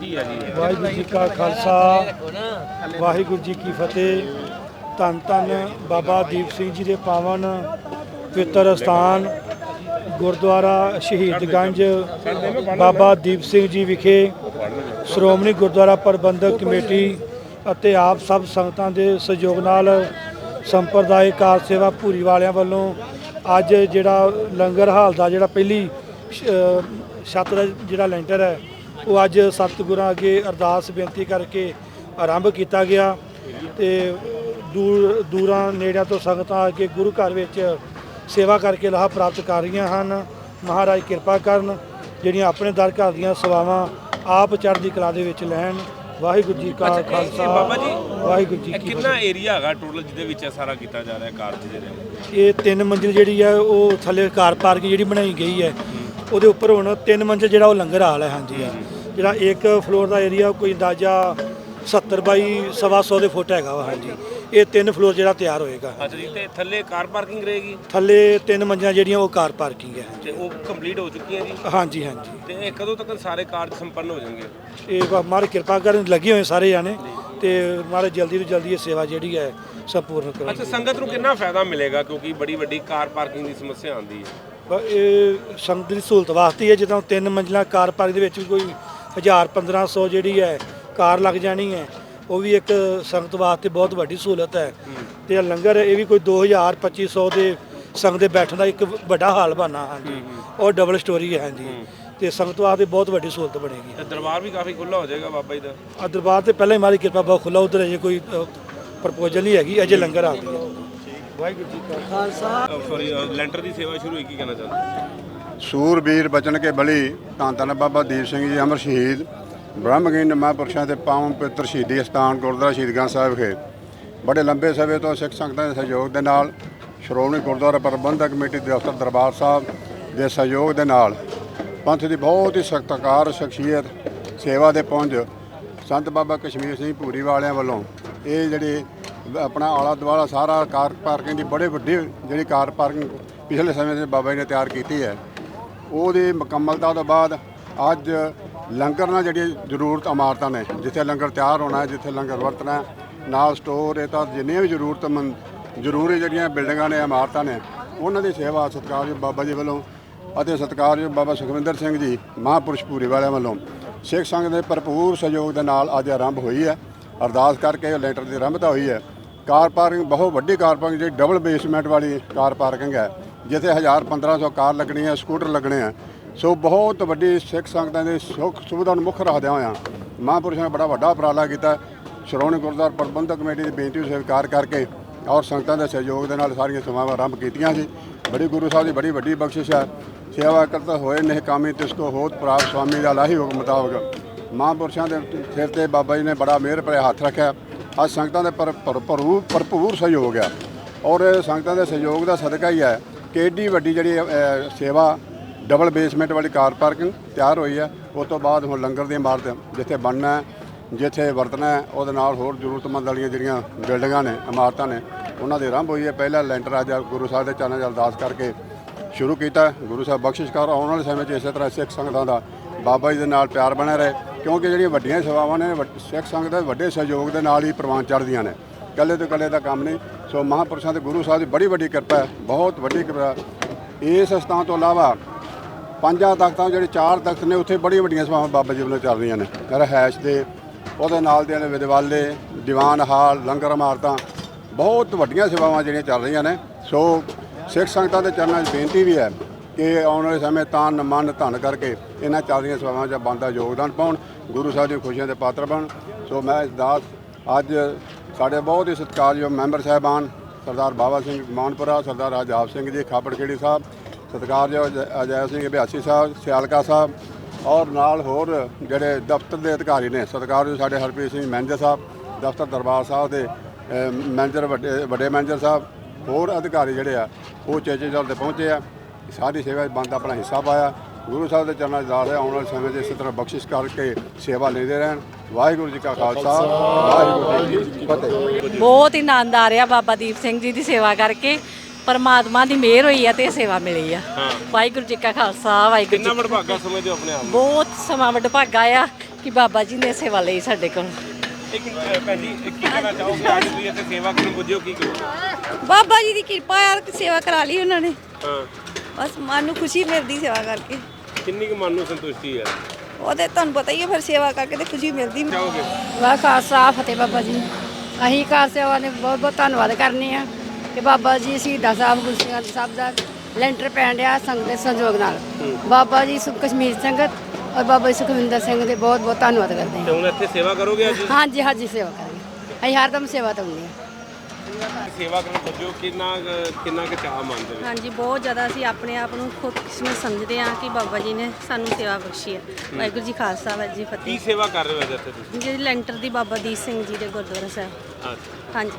ਕੀ ਹੈ ਜੀ? ਵਾਹਿਗੁਰੂ ਜੀ ਕਾ ਖਾਲਸਾ, ਵਾਹਿਗੁਰੂ ਜੀ ਕੀ ਫਤਿਹ। ਧੰਨ ਧੰਨ ਬਾਬਾ ਦੀਪ ਸਿੰਘ ਜੀ ਦੇ ਪਾਵਨ ਪਵਿੱਤਰ ਸਥਾਨ, ਗੁਰਦੁਆਰਾ ਸ਼ਹੀਦਗੰਜ ਬਾਬਾ ਦੀਪ ਸਿੰਘ ਜੀ ਵਿਖੇ ਸ਼੍ਰੋਮਣੀ ਗੁਰਦੁਆਰਾ ਪ੍ਰਬੰਧਕ ਕਮੇਟੀ ਅਤੇ ਆਪ ਸਭ ਸੰਗਤਾਂ ਦੇ ਸਹਿਯੋਗ ਨਾਲ ਸੰਪਰਦਾਇ ਕਾਰ ਸੇਵਾ ਭੂਰੀ ਵਾਲਿਆਂ ਵੱਲੋਂ ਅੱਜ ਜਿਹੜਾ ਲੰਗਰ ਹਾਲ ਦਾ ਜਿਹੜਾ ਪਹਿਲੀ ਛੱਤ ਦਾ ਜਿਹੜਾ ਲੈਂਟਰ ਹੈ ਉਹ ਅੱਜ ਸਤਿਗੁਰਾਂ ਅੱਗੇ ਅਰਦਾਸ ਬੇਨਤੀ ਕਰਕੇ ਆਰੰਭ ਕੀਤਾ ਗਿਆ ਤੇ ਦੂਰ ਦੂਰਾਂ ਨੇੜਿਆਂ ਤੋਂ ਸੰਗਤਾਂ ਆ ਕੇ ਗੁਰੂ ਘਰ ਵਿੱਚ ਸੇਵਾ ਕਰਕੇ ਲਾਭ ਪ੍ਰਾਪਤ ਕਰ ਰਹੀਆਂ ਹਨ। ਮਹਾਰਾਜ ਕਿਰਪਾ ਕਰਨ ਜਿਹੜੀਆਂ ਆਪਣੇ ਦਰ ਘਰ ਦੀਆਂ ਸੇਵਾਵਾਂ ਆਪ ਚੜ੍ਹਦੀ ਕਲਾ ਦੇ ਵਿੱਚ ਲੈਣ। ਵਾਹਿਗੁਰੂ ਜੀ ਕਾ ਖਾਲਸਾ। ਬਾਬਾ ਜੀ, ਵਾਹਿਗੁਰੂ ਜੀ ਕੀ ਕਿੰਨਾ ਏਰੀਆ ਹੈਗਾ ਟੋਟਲ ਜਿਹਦੇ ਵਿੱਚ ਇਹ ਸਾਰਾ ਕੀਤਾ ਜਾ ਰਿਹਾ ਕਾਰਜ ਜਿਹੜੇ। ਇਹ ਤਿੰਨ ਮੰਜ਼ਿਲ ਜਿਹੜੀ ਹੈ ਉਹ ਥੱਲੇ ਕਾਰ ਪਾਰਕ ਜਿਹੜੀ ਬਣਾਈ ਗਈ ਹੈ। ਉਹਦੇ ਉੱਪਰ ਹੁਣ ਤਿੰਨ ਮੰਜ਼ਿਲ ਜਿਹੜਾ ਉਹ ਲੰਗਰ ਹਾਲ ਹੈ ਹਾਂਜੀ। ਆ ਜਿਹੜਾ ਇੱਕ ਫਲੋਰ ਦਾ ਏਰੀਆ ਕੋਈ ਅੰਦਾਜ਼ਾ 70 ਬਾਈ ਸਵਾ ਸੌ ਦੇ ਫੁੱਟ ਹੈਗਾ ਵਾ ਹਾਂਜੀ। ਇਹ ਤਿੰਨ ਫਲੋਰ ਜਿਹੜਾ ਤਿਆਰ ਹੋਏਗਾ। ਅੱਛਾ ਜੀ ਤੇ ਥੱਲੇ ਕਾਰ ਪਾਰਕਿੰਗ ਰਹੇਗੀ? ਥੱਲੇ ਤਿੰਨ ਮੰਜ਼ਿਲਾਂ ਜਿਹੜੀਆਂ ਉਹ ਕਾਰ ਪਾਰਕਿੰਗ ਹੈ ਤੇ ਉਹ ਕੰਪਲੀਟ ਹੋ ਚੁੱਕੀਆਂ ਜੀ? ਹਾਂਜੀ ਹਾਂਜੀ। ਤੇ ਇਹ ਕਦੋਂ ਤੱਕ ਸਾਰੇ ਕਾਰਜ ਸੰਪੰਨ ਹੋ ਜਾਣਗੇ? ਇਹ ਮਹਾਰਾਜ ਕਿਰਪਾ ਕਰਨ ਲੱਗੇ ਹੋਏ ਸਾਰੇ ਜਾਣੇ। ਤੇ ਮਹਾਰਾਜ ਜਲਦੀ ਤੋਂ ਜਲਦੀ ਇਹ ਸੇਵਾ ਜਿਹੜੀ ਹੈ ਸੰਪੂਰਨ ਕਰੋ ਅੱਛਾ ਸੰਗਤ ਨੂੰ ਕਿੰਨਾ ਫਾਇਦਾ ਮਿਲੇਗਾ ਕਿਉਂਕਿ ਬੜੀ ਵੱਡੀ ਕਾਰ ਪਾਰਕਿੰਗ ਦੀ ਸਮੱਸਿਆ ਆਉਂਦੀ ਹੈ? ਬ- ਇਹ ਸੰਗਤ ਦੀ ਸਹੂਲਤ ਵਾਸਤੇ ਹੀ ਹੈ ਜਦੋਂ ਤਿੰਨ ਮੰਜ਼ਿਲਾਂ ਕਾਰ ਪਾਰਕ ਦੇ ਵਿੱਚ ਵੀ ਕੋਈ 1000 1500 ਜਿਹੜੀ ਹੈ ਕਾਰ ਲੱਗ ਜਾਣੀ ਹੈ ਉਹ ਵੀ ਇੱਕ ਸੰਗਤ ਵਾਸਤੇ ਬਹੁਤ ਵੱਡੀ ਸਹੂਲਤ ਹੈ। ਤੇ ਇਹ ਲੰਗਰ ਇਹ ਵੀ ਕੋਈ 2000 2500 ਦੇ ਸੰਗਤ ਦੇ ਬੈਠਣ ਦਾ ਇੱਕ ਵੱਡਾ ਹਾਲ ਬਣਾ ਹਾਂਜੀ। ਉਹ ਡਬਲ ਸਟੋਰੀ ਹੈ ਹਾਂਜੀ। ਤੇ ਸੰਗਤ ਵਾਸਤੇ ਬਹੁਤ ਵੱਡੀ ਸਹੂਲਤ ਬਣੇਗੀ। ਤੇ ਦਰਬਾਰ ਵੀ ਕਾਫੀ ਖੁੱਲਾ ਹੋ ਜਾਏਗਾ ਬਾਬਾ ਜੀ ਦਾ। ਆ ਦਰਬਾਰ ਤੇ ਪਹਿਲਾਂ ਹੀ ਮਾਰੀ ਕਿਰਪਾ ਬਹੁਤ ਖੁੱਲਾ ਉਧਰ ਅਜੇ ਕੋਈ ਪ੍ਰਪੋਜ਼ਲ ਨਹੀਂ ਹੈਗੀ ਅਜੇ ਲੰਗਰ ਆ ਗਿਆ। ਵਾਹਿਗੁਰੂ ਜੀ ਕਾ ਖਾਲਸਾ। ਸੌਰੀ ਲੈਂਟਰ ਦੀ ਸੇਵਾ ਸ਼ੁਰੂ ਹੋਈ ਕੀ ਕਹਿਣਾ ਚਾਹੁੰਦੇ ਸੂਰਬੀਰ ਬਚਨ ਕੇ ਬਲੀ ਧੰਨ ਧੰਨ ਬਾਬਾ ਦੀਪ ਸਿੰਘ ਜੀ ਅਮਰ ਸ਼ਹੀਦ ਬ੍ਰਹਮਗਿੰਡ ਮਹਾਂਪੁਰਸ਼ਾਂ ਦੇ ਪਾਵਨ ਪਵਿੱਤਰ ਸ਼ਹੀਦੀ ਸਥਾਨ ਗੁਰਦੁਆਰਾ ਸ਼ਹੀਦਗੰਜ ਸਾਹਿਬ ਵਿਖੇ ਬੜੇ ਲੰਬੇ ਸਮੇਂ ਤੋਂ ਸਿੱਖ ਸੰਗਤਾਂ ਦੇ ਸਹਿਯੋਗ ਦੇ ਨਾਲ ਸ਼੍ਰੋਮਣੀ ਗੁਰਦੁਆਰਾ ਪ੍ਰਬੰਧਕ ਕਮੇਟੀ ਦੇ ਦਫ਼ਤਰ ਦਰਬਾਰ ਸਾਹਿਬ ਦੇ ਸਹਿਯੋਗ ਦੇ ਨਾਲ ਪੰਥ ਦੀ ਬਹੁਤ ਹੀ ਸਖਤਕਾਰ ਸ਼ਖਸੀਅਤ ਸੇਵਾ ਦੇ ਪੁੰਜ ਸੰਤ ਬਾਬਾ ਕਸ਼ਮੀਰ ਸਿੰਘ ਭੂਰੀ ਵਾਲਿਆਂ ਵੱਲੋਂ ਇਹ ਜਿਹੜੀ ਆਪਣਾ ਆਲਾ ਦੁਆਲਾ ਸਾਰਾ ਕਾਰ ਪਾਰਕਿੰਗ ਦੀ ਬੜੇ ਵੱਡੀ ਜਿਹੜੀ ਕਾਰ ਪਾਰਕਿੰਗ ਪਿਛਲੇ ਸਮੇਂ ਦੇ ਬਾਬਾ ਜੀ ਨੇ ਤਿਆਰ ਕੀਤੀ ਹੈ। ਉਹਦੀ ਮੁਕੰਮਲਤਾ ਤੋਂ ਬਾਅਦ ਅੱਜ ਲੰਗਰ ਨਾਲ ਜਿਹੜੀ ਜ਼ਰੂਰਤ ਇਮਾਰਤਾਂ ਨੇ, ਜਿੱਥੇ ਲੰਗਰ ਤਿਆਰ ਹੋਣਾ ਹੈ, ਜਿੱਥੇ ਲੰਗਰ ਵਰਤਣਾ ਨਾਲ ਸਟੋਰ, ਇਹ ਤਾਂ ਜਿੰਨੀਆਂ ਵੀ ਜ਼ਰੂਰਤਮੰਦ ਜ਼ਰੂਰੀ ਜਿਹੜੀਆਂ ਬਿਲਡਿੰਗਾਂ ਨੇ, ਇਮਾਰਤਾਂ ਨੇ, ਉਹਨਾਂ ਦੀ ਸੇਵਾ ਸਤਿਕਾਰਯੋਗ ਬਾਬਾ ਜੀ ਵੱਲੋਂ ਅਤੇ ਸਤਿਕਾਰਯੋਗ ਬਾਬਾ ਸੁਖਵਿੰਦਰ ਸਿੰਘ ਜੀ, ਮਹਾਂਪੁਰਸ਼ ਪੂਰੀ ਵਾਲਿਆਂ ਵੱਲੋਂ। ਸਿੱਖ ਸੰਗਤ ਦੇ ਭਰਪੂਰ ਸਹਿਯੋਗ ਦੇ ਨਾਲ ਅੱਜ ਆਰੰਭ ਹੋਈ ਹੈ। ਅਰਦਾਸ ਕਰਕੇ ਉਹ ਲੈਂਟਰ ਦੀ ਆਰੰਭਤਾ ਹੋਈ ਹੈ। ਕਾਰ ਪਾਰਕਿੰਗ, ਬਹੁਤ ਵੱਡੀ ਕਾਰ ਪਾਰਕਿੰਗ, ਜਿਹੜੀ ਡਬਲ ਬੇਸਮੈਂਟ ਵਾਲੀ ਕਾਰ ਪਾਰਕਿੰਗ ਹੈ, ਜਿੱਥੇ 1000 1500 ਕਾਰ ਲੱਗਣੀ ਹੈ, ਸਕੂਟਰ ਲੱਗਣੇ ਆ ਸੋ ਬਹੁਤ ਵੱਡੀ ਸਿੱਖ ਸੰਗਤਾਂ ਦੇ ਸੁੱਖ ਸੁਵਿਧਾ ਨੂੰ ਮੁੱਖ ਰੱਖਦਿਆਂ ਹੋਇਆਂ ਮਹਾਂਪੁਰਸ਼ਾਂ ਨੇ ਬੜਾ ਵੱਡਾ ਉਪਰਾਲਾ ਕੀਤਾ। ਸ਼੍ਰੋਮਣੀ ਗੁਰਦੁਆਰਾ ਪ੍ਰਬੰਧਕ ਕਮੇਟੀ ਦੀ ਬੇਨਤੀ ਨੂੰ ਸਵੀਕਾਰ ਕਰਕੇ ਔਰ ਸੰਗਤਾਂ ਦੇ ਸਹਿਯੋਗ ਦੇ ਨਾਲ ਸਾਰੀਆਂ ਸੇਵਾਵਾਂ ਆਰੰਭ ਕੀਤੀਆਂ ਸੀ। ਬੜੀ ਗੁਰੂ ਸਾਹਿਬ ਦੀ ਬੜੀ ਵੱਡੀ ਬਖਸ਼ਿਸ਼ ਹੈ। ਸੇਵਾ ਕਰਤਾ ਹੋਏ ਨਿਹਕਾਮੀ ਤਿਸ ਕੋ ਹੋਤ ਪ੍ਰਾਪ ਸਵਾਮੀ ਦਾ ਲਾਹੀ ਹੁਕਮ ਮੁਤਾਬਕ। ਮਹਾਂਪੁਰਸ਼ਾਂ ਦੇ ਸਿਰ ਤੇ ਬਾਬਾ ਜੀ ਨੇ ਬੜਾ ਮਿਹਰ ਭਰਿਆ ਹੱਥ ਰੱਖਿਆ। ਅੱਜ ਸੰਗਤਾਂ ਦੇ ਪਰ ਭਰ- ਭਰੂ ਭਰਪੂਰ ਸਹਿਯੋਗ ਆ ਔਰ ਸੰਗਤਾਂ ਦੇ ਸਹਿਯੋਗ ਦਾ ਸਦਕਾ ਹੀ ਹੈ। ਕਿ ਏਡੀ ਵੱਡੀ ਜਿਹੜੀ ਸੇਵਾ, ਡਬਲ ਬੇਸਮੈਂਟ ਵਾਲੀ ਕਾਰ ਪਾਰਕਿੰਗ ਤਿਆਰ ਹੋਈ ਹੈ। ਉਸ ਤੋਂ ਬਾਅਦ ਹੁਣ ਲੰਗਰ ਦੀ ਇਮਾਰਤ ਜਿੱਥੇ ਬਣਨਾ ਜਿੱਥੇ ਵਰਤਣਾ ਉਹਦੇ ਨਾਲ ਹੋਰ ਜ਼ਰੂਰਤਮੰਦ ਵਾਲੀਆਂ ਜਿਹੜੀਆਂ ਬਿਲਡਿੰਗਾਂ ਨੇ, ਇਮਾਰਤਾਂ ਨੇ ਉਹਨਾਂ ਦੇ ਆਰੰਭ ਹੋਈ ਹੈ। ਪਹਿਲਾ ਲੈਂਟਰ ਅੱਜ ਗੁਰੂ ਸਾਹਿਬ ਦੇ ਚਰਨਾਂ 'ਚ ਅਰਦਾਸ ਕਰਕੇ ਸ਼ੁਰੂ ਕੀਤਾ। ਗੁਰੂ ਸਾਹਿਬ ਬਖਸ਼ਿਸ਼ ਕਰ ਆਉਣ ਵਾਲੇ ਸਮੇਂ 'ਚ ਇਸੇ ਤਰ੍ਹਾਂ ਸਿੱਖ ਸੰਗਤਾਂ ਦਾ ਬਾਬਾ ਜੀ ਦੇ ਨਾਲ ਪਿਆਰ ਬਣਿਆ ਰਹੇ। ਕਿਉਂਕਿ ਜਿਹੜੀਆਂ ਵੱਡੀਆਂ ਸੇਵਾਵਾਂ ਨੇ ਸਿੱਖ ਸੰਗਤ ਦੇ ਵੱਡੇ ਸਹਿਯੋਗ ਦੇ ਨਾਲ ਹੀ ਪ੍ਰਵਾਨ ਚੜ੍ਹਦੀਆਂ ਨੇ। ਕੱਲੇ ਤੋਂ ਕੱਲੇ ਦਾ ਕੰਮ ਨਹੀਂ। ਸੋ ਮਹਾਪੁਰਸ਼ਾਂ ਦੇ ਗੁਰੂ ਸਾਹਿਬ ਦੀ ਬੜੀ ਵੱਡੀ ਕਿਰਪਾ ਹੈ, ਬਹੁਤ ਵੱਡੀ ਕਿਰਪਾ ਇਸ ਸਥਾਨ ਤੋਂ ਇਲਾਵਾ ਪੰਜਾਂ ਤਖਤਾਂ, ਜਿਹੜੇ ਚਾਰ ਤਖਤ ਨੇ, ਉੱਥੇ ਬੜੀਆਂ ਵੱਡੀਆਂ ਸੇਵਾਵਾਂ ਬਾਬਾ ਜੀ ਵੱਲੋਂ ਚੱਲ ਰਹੀਆਂ ਨੇ। ਰਹਿਸ਼ ਦੇ, ਉਹਦੇ ਨਾਲ ਦੇ ਨੇ ਵਿਦਵਾਲੇ, ਦੀਵਾਨ ਹਾਲ, ਲੰਗਰ ਇਮਾਰਤਾਂ। ਬਹੁਤ ਵੱਡੀਆਂ ਸੇਵਾਵਾਂ ਜਿਹੜੀਆਂ ਚੱਲ ਰਹੀਆਂ ਨੇ। ਸੋ ਸਿੱਖ ਸੰਗਤਾਂ ਦੇ ਚਰਨਾਂ 'ਚ ਬੇਨਤੀ ਵੀ ਹੈ ਕਿ ਆਉਣ ਵਾਲੇ ਸਮੇਂ ਤਨ, ਮਨ, ਧਨ ਕਰਕੇ ਇਹਨਾਂ ਚੱਲ ਰਹੀਆਂ ਸੇਵਾਵਾਂ 'ਚ ਬੰਦਾ ਯੋਗਦਾਨ ਪਾਉਣ, ਗੁਰੂ ਸਾਹਿਬ ਦੀਆਂ ਖੁਸ਼ੀਆਂ ਦੇ ਪਾਤਰ ਬਣਨ ਸੋ ਮੈਂ ਇਸ ਦਾਸ ਅੱਜ ਸਾਡੇ ਬਹੁਤ ਹੀ ਸਤਿਕਾਰਯੋਗ ਮੈਂਬਰ ਸਾਹਿਬਾਨ ਸਰਦਾਰ ਬਾਬਾ ਸਿੰਘ ਮਾਨਪੁਰਾ, ਸਰਦਾਰ ਰਾਜਾਪ ਸਿੰਘ ਜੀ ਖਾਪੜਖੇੜੀ ਸਾਹਿਬ, ਸਤਿਕਾਰਯੋਗ ਅਜੈ- ਅਜੈ ਸਿੰਘ ਅਭਿਆਸੀ ਸਾਹਿਬ, ਸਿਆਲਕਾ ਸਾਹਿਬ ਔਰ ਨਾਲ ਹੋਰ ਜਿਹੜੇ ਦਫ਼ਤਰ ਦੇ ਅਧਿਕਾਰੀ ਨੇ, ਸਤਿਕਾਰਯੋਗ ਸਾਡੇ ਹਰਪ੍ਰੀਤ ਸਿੰਘ ਮੈਨੇਜਰ ਸਾਹਿਬ, ਦਫ਼ਤਰ ਦਰਬਾਰ ਸਾਹਿਬ ਦੇ ਮੈਨੇਜਰ ਵੱਡੇ ਵੱਡੇ ਮੈਨੇਜਰ ਸਾਹਿਬ ਹੋਰ ਅਧਿਕਾਰੀ ਜਿਹੜੇ ਆ ਉਹ ਚੇਚੇ ਜਲ ਤੇ ਪਹੁੰਚੇ ਆ। ਸਾਰੀ ਸੇਵਾ ਬੰਦ ਆਪਣਾ ਹਿੱਸਾ ਪਾਇਆ। ਗੁਰੂ ਸਾਹਿਬ ਦੇ ਚਰਨਾਂ 'ਚ ਦਾਸ ਹੈ ਆਉਣ ਵਾਲੇ ਸਮੇਂ 'ਚ ਇਸੇ ਤਰ੍ਹਾਂ ਬਖਸ਼ਿਸ਼ ਕਰਕੇ ਸੇਵਾ ਲੈਂਦੇ ਰਹਿਣ। ਵਾਹਿਗੁਰੂ ਜੀ ਕਾ ਖਾਲਸਾ ਵਾਹਿਗੁਰੂ ਜੀ ਕੀ ਫਤਿਹ। ਬਹੁਤ ਹੀ ਆਨੰਦ ਆ ਰਿਹਾ ਬਾਬਾ ਦੀਪ ਸਿੰਘ ਜੀ ਦੀ ਸੇਵਾ ਕਰਕੇ। ਪਰਮਾਤਮਾ ਦੀ ਮਿਹਰ ਹੋਈ ਆ ਤੇ ਇਹ ਸੇਵਾ ਮਿਲੀ ਆ। ਵਾਹਿਗੁਰੂ ਜੀ ਕਾ ਖਾਲਸਾ ਵਾਹਿਗੁਰੂ ਜੀ ਕਿੰਨਾ ਵਡਭਾਗਾ ਸਮਝਦੇ ਆਪਣੇ ਆਪ? ਬਹੁਤ ਸਮਾਂ ਵਡਭਾਗਾ ਆ ਕਿ ਬਾਬਾ ਜੀ ਨੇ ਸੇਵਾ ਲਈ ਸਾਡੇ ਕੋਲ। ਇੱਕ ਅ, ਭੈਣ ਜੀ ਇੱਕ ਕੀ ਕਹਿਣਾ ਚਾਹੋਗੇ? ਅੱਜ ਤੁਸੀਂ ਇੱਥੇ ਸੇਵਾ ਕਰਨ ਪੁੱਜੇ ਹੋ ਕੀ ਕਰੋ ਬਾਬਾ ਜੀ ਦੀ ਕਿਰਪਾ ਆ ਕਿ ਸੇਵਾ ਕਰਾ ਲਈ ਉਹਨਾਂ ਨੇ। ਹਾਂ। ਬਸ ਮਨ ਨੂੰ ਖੁਸ਼ੀ ਮਿਲਦੀ ਸੇਵਾ ਕਰਕੇ। ਕਿੰਨੀ ਕੁ ਮਨ ਨੂੰ ਸੰਤੁਸ਼ਟੀ ਹੈ? ਉਹਦੇ ਤੁਹਾਨੂੰ ਪਤਾ ਹੀ ਹੈ ਫਿਰ ਸੇਵਾ ਕਰਕੇ ਤੇ ਖੁਸ਼ੀ ਮਿਲਦੀ। ਚਾਹੋਗੇ ਵਾਹ ਖਾਲਸਾ ਫਤਿਹ ਬਾਬਾ ਜੀ। ਅਸੀਂ ਕਾਰ ਸੇਵਾ ਨੇ ਬਹੁਤ ਬਹੁਤ ਧੰਨਵਾਦ ਕਰਨੇ ਆ ਕਿ ਬਾਬਾ ਜੀ ਸ਼ਹੀਦਾਂ ਸਾਹਿਬ ਗੁਰੂ ਸਿੰਘ ਸਾਹਿਬ ਦਾ ਲੈਂਟਰ ਪੈਣ ਡਿਆ ਸੰਗਤ ਦੇ ਸਹਿਯੋਗ ਨਾਲ। ਬਾਬਾ ਜੀ ਸੁਖ ਕਸ਼ਮੀਰ ਸੰਗਤ ਔਰ ਬਾਬਾ ਸੁਖਵਿੰਦਰ ਸਿੰਘ ਦੇ ਬਹੁਤ ਬਹੁਤ ਧੰਨਵਾਦ ਕਰਦੇ ਤੇ ਹੁਣ ਇੱਥੇ ਸੇਵਾ ਕਰੋਗੇ ਅੱਜ? ਹਾਂ ਹਾਂਜੀ ਹਾਂਜੀ ਸੇਵਾ ਕਰਾਂਗੇ। ਅਸੀਂ ਹਰਦਮ ਸੇਵਾ ਦਉਂਦੇ ਹਾਂ। ਸੇਵਾ ਕਰਨ ਪੁੱਜੇ ਹੋ ਕਿੰਨਾ ਕਿੰਨਾ ਕੁ ਚਾਹ ਮੰਨਦੇ ਹੋ ਹਾਂਜੀ ਬਹੁਤ ਜ਼ਿਆਦਾ ਅਸੀਂ ਆਪਣੇ ਆਪ ਨੂੰ ਖੁਸ਼ਕਿਸਮਤ ਸਮਝਦੇ ਹਾਂ ਕਿ ਬਾਬਾ ਜੀ ਨੇ ਸਾਨੂੰ ਸੇਵਾ ਬਖਸ਼ੀ ਹੈ। ਵਾਹਿਗੁਰੂ ਜੀ ਖਾਲਸਾ ਵਾਹਿਗੁਰੂ ਜੀ ਕੀ ਫਤਿਹ। ਸੇਵਾ ਕਰ ਰਹੇ ਹੋ ਅੱਜ ਇੱਥੇ ਤੁਸੀਂ? ਜੀ ਲੈਂਟਰ ਦੀ ਬਾਬਾ ਦੀਪ ਸਿੰਘ ਜੀ ਦੇ ਗੁਰਦੁਆਰਾ ਸਾਹਿਬ। ਹਾਂਜੀ।